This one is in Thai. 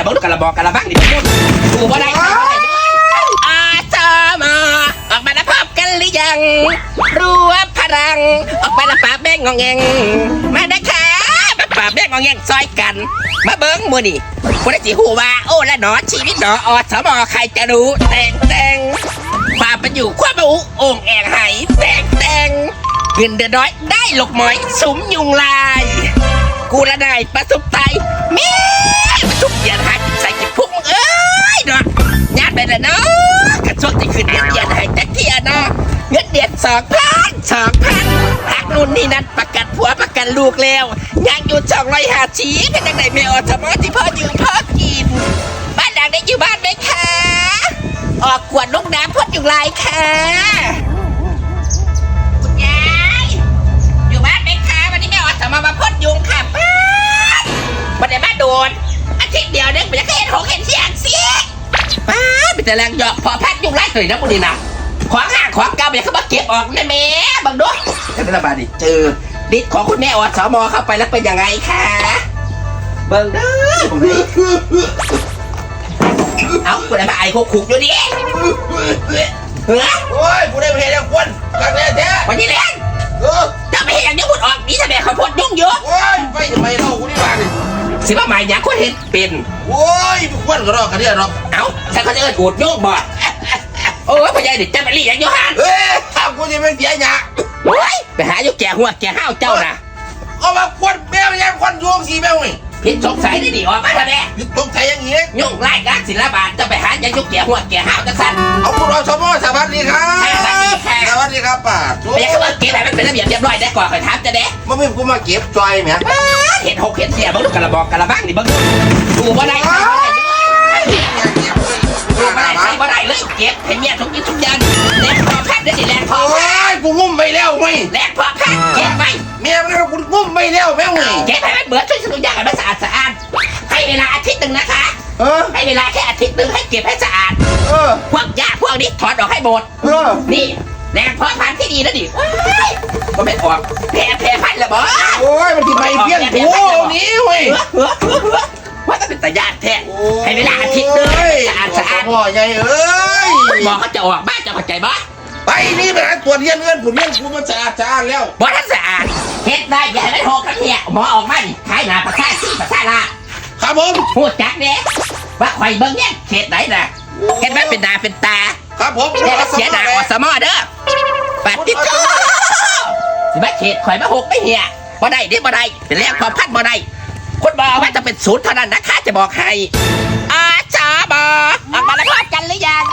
ยบังกระบอกกระบังนี่พูดกูบ่ได้อาจามาออกมาแล้วพบกันหรือยังรวพลัง ออกไปละป่าแบ่งงองแงงมานะคะมาป่าแบ่งงองแงงซอยกัน มาเบิ้งมือนี่คนได้จีหูว่าโอ้และหนอชีวิตหนออสมอใครจะรู้แตงแตงป่าไปอยู่ความอุโอ่งแองหายแตงแตงเงินเดือนน้อยได้หลกหมอยสุมยุงลาย กูละนายประสบไต กระทรวงจะขึ้นเงินเดือนให้จักเทียนะเงินเดือนสองพันสองพันหักนู่นนี่นั่นประกันผัวประกันลูกแล้วยังอยู่สองร้อยห้าชีเป็นยังไงไม่ออกสมอที่พ่ออยู่พ่อกิน บ้านดังได้อยู่บ้านไหมคะ ออกกวดลูกน้ำพ่นอยู่ไรค่ะคุณยายอยู่บ้านไหมคะวันนี้แม่ออกสมอมาพ่นยุงค่ะป้าวันไหนมาโดนอาทิตย์เดียวเด็กไปจะเห็นหกเห็นเสีย เสียป้าดเป็นแต่แรงเหยาะพอพัดยุงไล่เลยนะบุรีนะของห่างของเก่าไปจะเข้ามาเก็บออกนะแม่บังด้วยจะเป็นระบาดดิเจอดิดของคุณแม่อดสมอเข้าไปแล้วเป็นยังไงคะเบิ่งเด้อผมนี่เอาคุณอะไรมาไอ้คุกคุกอยู่ดิเฮ้ยโอ้ยกูได้ไปเห็นแล้วควนกักแน่แท้วันนี้แหละเออจะไม่เห็นอย่างนี้พูดออกนี่ทำไมเขาพูดยุ่งเยอะโอ้ยไปทำไมเรากูนี่บ้านี่สิว่าหมายอย่างคนเห็นเป็นโอ้ยมึงควนก็รอกกันเนี่ยหรอกเอาฉันเขาจะเอิ้นกูดยุ่งบ่โอ้ยพ่อใหญ่เด็กจะมาเรียกโยฮันเฮ้ยทำกูจะเป็นเสียหยาโอ้ยไปหาอยู่แก่หัวแก่ห้าวเจ้าน่ะเอามาควนแมวยังควนโยงสีแมวนี่พิษสงสัยได้ดิออกมาทำไมยึดตรงใจอย่างงี้ยุ่งไล่กานศิลปะจะไปหาอย่างยุกแก่หัวแก่ห้าวจังสันเอาคุณรอสมอสวัสดีครับสวัสดีค่ะสวัสดีครับป้าไปยังเขาเอิ้นเก็บให้มันเป็นระเบียบเรียบร้อยได้ก่อนคอยถามจะเด้มาไม่กูมาเก็บจอยแหมเห็นหกเห็นเสียบังกระบอกกระบังนี่บังดูบ่ได้ทำอะไรเลยดู พัดได้สิแลกพอโอ้พัดยกูงุ่มไปแล้วไหมแลกพอพัดเก็บไปเมียมันกูงุ่มไปแล้วแมวนี่เก็บให้มันเบิดช่วยทุกอย่างให้มันสะอาดสะอาดให้เวลาอาทิตย์หนึ่งนะคะ เออให้เวลาแค่อาทิตย์หนึ่งให้เก็บให้สะอาด เออพวกหญ้าพวกนี้ถอดออกให้หมด เออนี่แลกพอพันที่ดีนะดิว้ายก็ไม่ออกแพร่แพร่พันละบ่โอ้ยมันที่ไปเพี้ยนกูนี้เว้ยเฮ้อเฮ้อเฮ้อเฮ้อว่าต้องเป็นตาญาติแท้ให้เวลาอาทิตย์หนึงสะอาดสะอาดพ่อใหญ่เอ้ย หมอเขาจะออกบ้านจะเข้าใจบ่ ไปนี่ไปหาตรวจเรียเงินผมเรียนคุณมันสาจ้าแล้วบ้านสะอาดเฮ็ดได้ใหญ่ไม่หกกันเนี่ยหมอออกมานี่ขายหนาประชาซี่ประชาละครับผมพูดจักเนี่ยว่าไข่เบิ่งเนี่ยเขตได้นะเฮ็ดแบบเป็นตาเป็นตาครับผมเดี๋เสียหน้าอสมอเด้อปฏิโกสิม่เขตข่ไม่หกไม่เหี้ยบ่ได้เด้บ่ได้เป็นแล้วความพัดบ่ได้คนบอกว่าจะเป็นศูนย์เท่านั้นนะคะจะบอกให้อาจาบอกมาแล้วกันหรือยัง